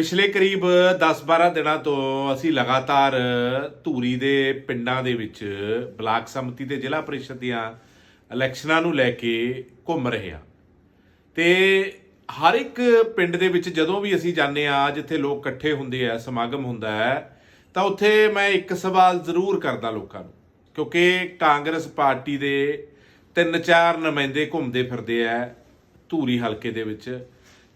ਪਿਛਲੇ ਕਰੀਬ 10-12 ਦਿਨਾਂ ਤੋਂ ਅਸੀਂ ਲਗਾਤਾਰ ਧੂਰੀ ਦੇ ਪਿੰਡਾਂ ਦੇ ਵਿੱਚ ਬਲਾਕ ਸੰਮਤੀ ਤੇ ਜ਼ਿਲ੍ਹਾ ਪਰਿਸ਼ਦ ਦੀਆਂ ਇਲੈਕਸ਼ਨਾਂ ਨੂੰ ਲੈ ਕੇ ਘੁੰਮ ਰਹੇ ਹਾਂ। ਤੇ ਹਰ ਇੱਕ ਪਿੰਡ ਦੇ ਵਿੱਚ ਜਦੋਂ ਵੀ ਅਸੀਂ ਜਾਂਦੇ ਆ ਜਿੱਥੇ ਲੋਕ ਇਕੱਠੇ ਹੁੰਦੇ ਆ, ਸਮਾਗਮ ਹੁੰਦਾ ਹੈ, ਤਾਂ ਉੱਥੇ ਮੈਂ ਇੱਕ ਸਵਾਲ ਜ਼ਰੂਰ ਕਰਦਾ ਲੋਕਾਂ ਨੂੰ, ਕਿਉਂਕਿ ਕਾਂਗਰਸ ਪਾਰਟੀ ਦੇ ਤਿੰਨ ਚਾਰ ਨੁਮਾਇੰਦੇ ਘੁੰਮਦੇ ਫਿਰਦੇ ਆ ਧੂਰੀ ਹਲਕੇ ਦੇ ਵਿੱਚ।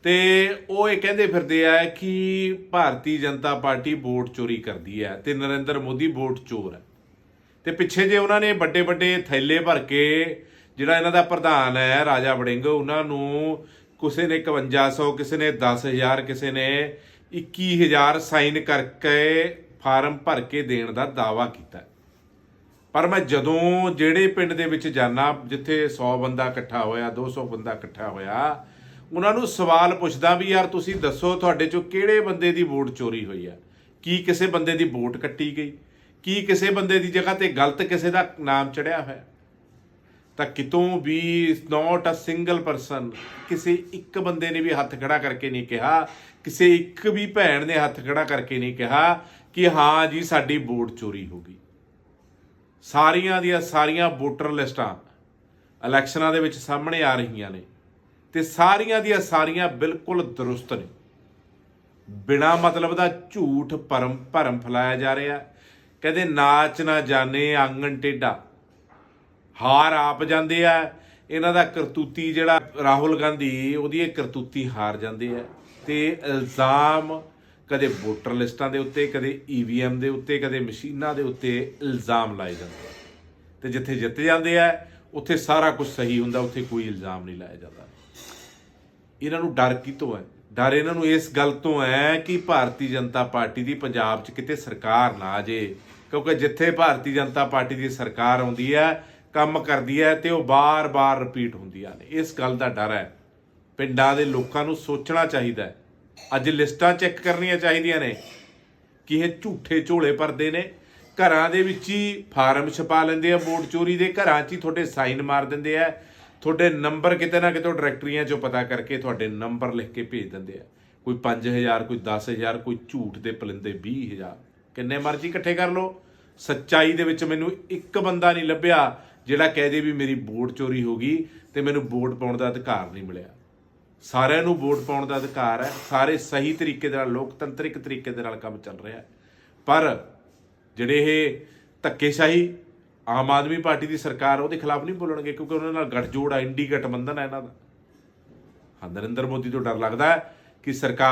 ਤੇ ਉਹ ਇਹ ਕਹਿੰਦੇ ਫਿਰਦੇ ਆ ਕਿ ਭਾਰਤੀ ਜਨਤਾ ਪਾਰਟੀ ਵੋਟ ਚੋਰੀ ਕਰਦੀ ਹੈ ਤੇ ਨਰਿੰਦਰ ਮੋਦੀ ਵੋਟ ਚੋਰ ਹੈ। ਤੇ ਪਿੱਛੇ ਜੇ ਉਹਨਾਂ ਨੇ ਵੱਡੇ ਵੱਡੇ ਥੈਲੇ ਭਰ ਕੇ ਜਿਹੜਾ ਇਹਨਾਂ ਦਾ ਪ੍ਰਧਾਨ ਹੈ, ਰਾਜਾ ਵੜਿੰਗ, ਉਹਨਾਂ ਨੂੰ ਕਿਸੇ ਨੇ 5100 ਕਿਸੇ ਨੇ 10000 ਕਿਸੇ ਨੇ 21000 ਸਾਈਨ ਕਰਕੇ ਫਾਰਮ ਭਰ ਕੇ ਦੇਣ ਦਾ ਦਾਵਾ ਕੀਤਾ ਪਰ ਮੈਂ ਜਦੋਂ ਜਿਹੜੇ ਪਿੰਡ ਦੇ ਵਿੱਚ ਜਾਣਾ ਜਿੱਥੇ 100 ਬੰਦਾ ਇਕੱਠਾ ਹੋਇਆ 200 ਬੰਦਾ ਇਕੱਠਾ ਹੋਇਆ ਉਹਨਾਂ ਨੂੰ ਸਵਾਲ ਪੁੱਛਦਾ ਵੀ ਯਾਰ ਤੁਸੀਂ ਦੱਸੋ ਤੁਹਾਡੇ ਚੋਂ ਕਿਹੜੇ ਬੰਦੇ ਦੀ ਵੋਟ ਚੋਰੀ ਹੋਈ ਆ? ਕੀ ਕਿਸੇ ਬੰਦੇ ਦੀ ਵੋਟ ਕੱਟੀ ਗਈ? ਕੀ ਕਿਸੇ ਬੰਦੇ ਦੀ ਜਗ੍ਹਾ ਤੇ ਗਲਤ ਕਿਸੇ ਦਾ ਨਾਮ ਚੜਿਆ ਹੋਇਆ? ਤਾਂ ਕਿਤੋਂ ਵੀ ਨਾਟ ਅ ਸਿੰਗਲ ਪਰਸਨ ਕਿਸੇ ਇੱਕ ਬੰਦੇ ਨੇ ਵੀ ਹੱਥ ਖੜਾ ਕਰਕੇ ਨਹੀਂ ਕਿਹਾ, ਕਿਸੇ ਇੱਕ ਵੀ ਭੈਣ ਨੇ ਹੱਥ ਖੜਾ ਕਰਕੇ ਨਹੀਂ ਕਿਹਾ ਕਿ ਹਾਂ ਜੀ ਸਾਡੀ ਵੋਟ ਚੋਰੀ ਹੋ ਗਈ। ਸਾਰੀਆਂ ਦੀਆਂ ਸਾਰੀਆਂ ਵੋਟਰ ਲਿਸਟਾਂ ਇਲੈਕਸ਼ਨਾਂ ਦੇ ਵਿੱਚ ਸਾਹਮਣੇ ਆ ਰਹੀਆਂ ਨੇ। ਤੇ ਸਾਰੀਆਂ ਦੀਆਂ ਸਾਰੀਆਂ ਬਿਲਕੁਲ ਦਰੁਸਤ ਨੇ। ਬਿਨਾ ਮਤਲਬ ਦਾ ਝੂਠ ਭਰਮ ਭਰਮ ਫੈਲਾਇਆ ਜਾ ਰਿਹਾ। ਕਹਿੰਦੇ ਨਾਚ ਨਾ ਜਾਣੇ, ਆਂਗਣ ਟੇਡਾ ਹਾਰ ਆਪ ਜਾਂਦੇ ਆ। ਇਹਨਾਂ ਦਾ ਕਰਤੂਤੀ ਜਿਹੜਾ ਰਾਹੁਲ ਗਾਂਧੀ, ਉਹਦੀ ਇਹ ਕਰਤੂਤੀ ਹਾਰ ਜਾਂਦੇ ਆ। ਤੇ ਇਲਜ਼ਾਮ ਕਦੇ ਵੋਟਰ ਲਿਸਟਾਂ ਦੇ ਉੱਤੇ, ਕਦੇ ਈਵੀਐਮ ਦੇ ਉੱਤੇ, ਕਦੇ ਮਸ਼ੀਨਾਂ ਦੇ ਉੱਤੇ ਇਲਜ਼ਾਮ ਲਾਏ ਜਾਂਦੇ ਆ। ਤੇ ਜਿੱਥੇ ਜਿੱਤ ਜਾਂਦੇ ਆ, ਉੱਥੇ ਸਾਰਾ ਕੁਝ ਸਹੀ ਹੁੰਦਾ, ਉੱਥੇ ਕੋਈ ਇਲਜ਼ਾਮ ਨਹੀਂ ਲਾਇਆ ਜਾਂਦਾ। ਇਹਨਾਂ ਨੂੰ ਡਰ ਕਿਤੋਂ ਹੈ? ਡਰ ਇਹਨਾਂ ਨੂੰ ਇਸ ਗੱਲ ਤੋਂ ਹੈ ਕਿ ਭਾਰਤੀ ਜਨਤਾ ਪਾਰਟੀ ਦੀ ਪੰਜਾਬ 'ਚ ਕਿਤੇ ਸਰਕਾਰ ਨਾ ਆ ਜੇ ਕਿਉਂਕਿ ਜਿੱਥੇ ਭਾਰਤੀ ਜਨਤਾ ਪਾਰਟੀ ਦੀ ਸਰਕਾਰ ਆਉਂਦੀ ਹੈ, ਕੰਮ ਕਰਦੀ ਹੈ ਤੇ ਉਹ ਬਾਰ-ਬਾਰ ਰਿਪੀਟ ਹੁੰਦੀਆਂ ਨੇ। ਇਸ ਗੱਲ ਦਾ ਡਰ ਹੈ। ਪਿੰਡਾਂ ਦੇ ਲੋਕਾਂ ਨੂੰ ਸੋਚਣਾ ਚਾਹੀਦਾ ਹੈ। ਅੱਜ ਲਿਸਟਾਂ ਚੈੱਕ ਕਰਨੀਆਂ ਚਾਹੀਦੀਆਂ ਨੇ ਕਿ ਇਹ ਝੂਠੇ ਝੋਲੇ ਭਰਦੇ ਨੇ। ਘਰਾਂ ਦੇ ਵਿੱਚ ਹੀ ਫਾਰਮ ਛਪਾ ਲੈਂਦੇ ਆ ਵੋਟ ਚੋਰੀ ਦੇ। ਘਰਾਂ 'ਚ ਹੀ ਤੁਹਾਡੇ ਸਾਈਨ ਮਾਰ ਦਿੰਦੇ ਆ। ਤੁਹਾਡੇ ਨੰਬਰ ਕਿਤੇ ਨਾ ਕਿਤੇ ਡਾਇਰੈਕਟਰੀਆਂ 'ਚੋਂ ਪਤਾ ਕਰਕੇ ਤੁਹਾਡੇ ਨੰਬਰ ਲਿਖ ਕੇ ਭੇਜ ਦਿੰਦੇ ਆ। ਕੋਈ 5000 ਕੋਈ 10000 ਕੋਈ ਝੂਠ ਦੇ ਪਲਿੰਦੇ 20000 ਕਿੰਨੇ ਮਰਜ਼ੀ ਇਕੱਠੇ ਕਰ ਲਓ। ਸੱਚਾਈ ਦੇ ਵਿੱਚ ਮੈਨੂੰ ਇੱਕ ਬੰਦਾ ਨਹੀਂ ਲੱਭਿਆ ਜਿਹੜਾ ਕਹਿ ਦੇ ਵੀ ਮੇਰੀ ਵੋਟ ਚੋਰੀ ਹੋ ਗਈ ਤੇ ਮੈਨੂੰ ਵੋਟ ਪਾਉਣ ਦਾ ਅਧਿਕਾਰ ਨਹੀਂ ਮਿਲਿਆ। ਸਾਰਿਆਂ ਨੂੰ ਵੋਟ ਪਾਉਣ ਦਾ ਅਧਿਕਾਰ ਹੈ। ਸਾਰੇ ਸਹੀ ਤਰੀਕੇ ਦੇ ਨਾਲ, ਲੋਕਤੰਤਰਿਕ ਤਰੀਕੇ ਦੇ ਨਾਲ ਕੰਮ ਚੱਲ ਰਿਹਾ ਪਰ ਜਿਹੜੇ ਇਹ ਧੱਕੇਸ਼ਾਹੀ ਆਮ ਆਦਮੀ ਪਾਰਟੀ ਦੀ ਸਰਕਾਰ ਉਹਦੇ ਖਿਲਾਫ ਨਹੀਂ ਬੋਲਣਗੇ ਕਿਉਂਕਿ ਉਹਨਾਂ ਨਾਲ ਗੱਠਜੋੜ ਆ ਇੰਡੀ ਗਠਬੰਧਨ ਹੈ ਇਹਨਾਂ ਦਾ। ਹਾਂ, ਨਰਿੰਦਰ ਮੋਦੀ ਤੋਂ ਡਰ ਲੱਗਦਾ ਹੈ ਕਿ ਸਰਕਾਰ